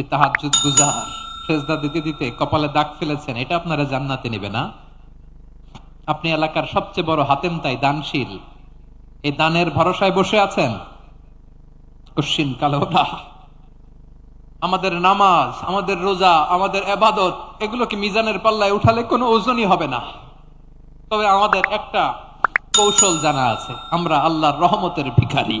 আপনি তাহাজ্জুদ গুজার। সেজদা দিতে দিতে কপালে দাগ ফেলেছেন, এটা আপনারা জান্নাতে নেবে না। আপনি এলাকার সবচেয়ে বড় হাতেম তাই দানশীল। এই দানের ভরসায় বসে আছেন? কশ্চিন কালোটা আমাদের নামাজ, আমাদের রোজা, আমাদের এবাদত এগুলোকে মিজানের পাল্লায় উঠালে কোনো ওজনই হবে না। তবে আমাদের একটা কৌশল জানা আছে, আমরা আল্লাহর রহমতের ভিখারি।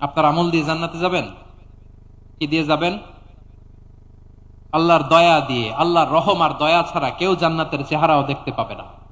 আপনার আমল দিয়ে জান্নাতে যাবেন? কি দিয়ে যাবেন? আল্লাহর দয়া দিয়ে, আল্লাহর রহম আর দয়া ছাড়া কেউ জান্নাতের চেহারাও দেখতে পাবে না।